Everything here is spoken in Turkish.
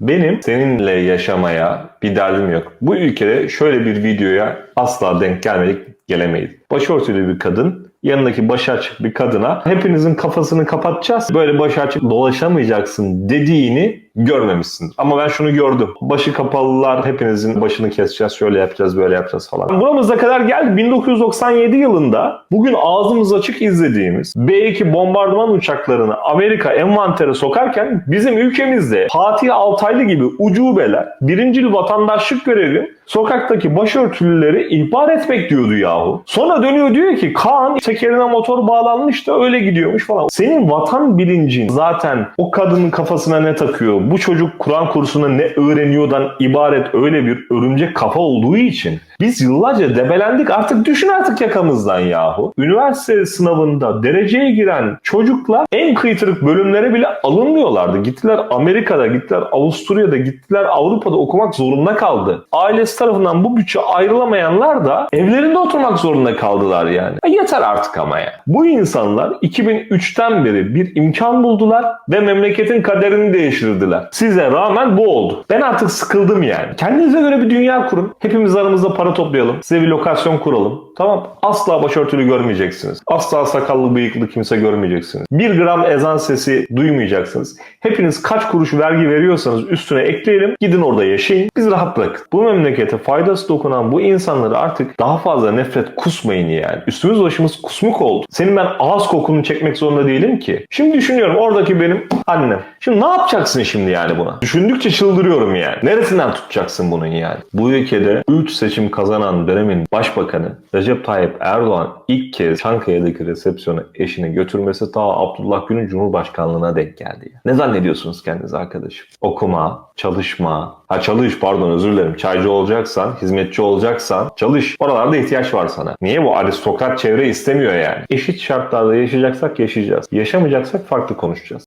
Benim seninle yaşamaya bir derdim yok. Bu ülkede şöyle bir videoya asla denk gelmedik, gelemeyiz. Başörtülü bir kadın yanındaki başı açık bir kadına hepinizin kafasını kapatacağız. Böyle başı açık dolaşamayacaksın dediğini görmemişsin. Ama ben şunu gördüm. Başı kapalılar hepinizin başını keseceğiz, şöyle yapacağız, böyle yapacağız falan. Buramıza kadar geldi. 1997 yılında bugün ağzımız açık izlediğimiz B-2 bombardıman uçaklarını Amerika envantere sokarken bizim ülkemizde Fatih Altaylı gibi ucubeler birincil vatandaşlık görevi sokaktaki başörtülüleri ihbar etmek diyordu yahu. Sonra dönüyor diyor ki Kaan tekerine motor bağlanmış da öyle gidiyormuş falan. Senin vatan bilincin zaten o kadının kafasına ne takıyor? Bu çocuk Kur'an kursuna ne öğreniyordan ibaret öyle bir örümcek kafa olduğu için biz yıllarca debelendik artık düşün artık yakamızdan yahu. Üniversite sınavında dereceye giren çocuklar en kıytırık bölümlere bile alınmıyorlardı. Gittiler Amerika'da, gittiler Avusturya'da, gittiler Avrupa'da okumak zorunda kaldı. Ailesi tarafından bu bütçe ayrılamayanlar da evlerinde oturmak zorunda kaldılar yani. E yeter artık ama ya. Bu insanlar 2003'ten beri bir imkan buldular ve memleketin kaderini değiştirdiler. Size rağmen bu oldu. Ben artık sıkıldım yani. Kendinize göre bir dünya kurun. Hepimiz aramızda para toplayalım. Size bir lokasyon kuralım. Tamam. Asla başörtülü görmeyeceksiniz. Asla sakallı bıyıklı kimse görmeyeceksiniz. Bir gram ezan sesi duymayacaksınız. Hepiniz kaç kuruş vergi veriyorsanız üstüne ekleyelim. Gidin orada yaşayın. Biz rahat bırakın. Bu memlekete faydası dokunan bu insanları artık daha fazla nefret kusmayın yani. Üstümüz başımız kusmuk oldu. Senin ben ağız kokunu çekmek zorunda değilim ki. Şimdi düşünüyorum oradaki benim annem. Şimdi ne yapacaksın şimdi yani buna? Düşündükçe çıldırıyorum yani. Neresinden tutacaksın bunun yani? Bu ülkede 3 seçim kazanan dönemin başbakanı Recep Tayyip Erdoğan ilk kez Çankaya'daki resepsiyona eşini götürmesi ta Abdullah Gül'ün Cumhurbaşkanlığına denk geldi. Ne zannediyorsunuz kendiniz arkadaşım? Okuma, çalışma, ha çalış pardon özür dilerim. Çaycı olacaksan, hizmetçi olacaksan çalış. Oralarda ihtiyaç var sana. Niye bu aristokrat çevre istemiyor yani? Eşit şartlarda yaşayacaksak yaşayacağız. Yaşamayacaksak farklı konuşacağız.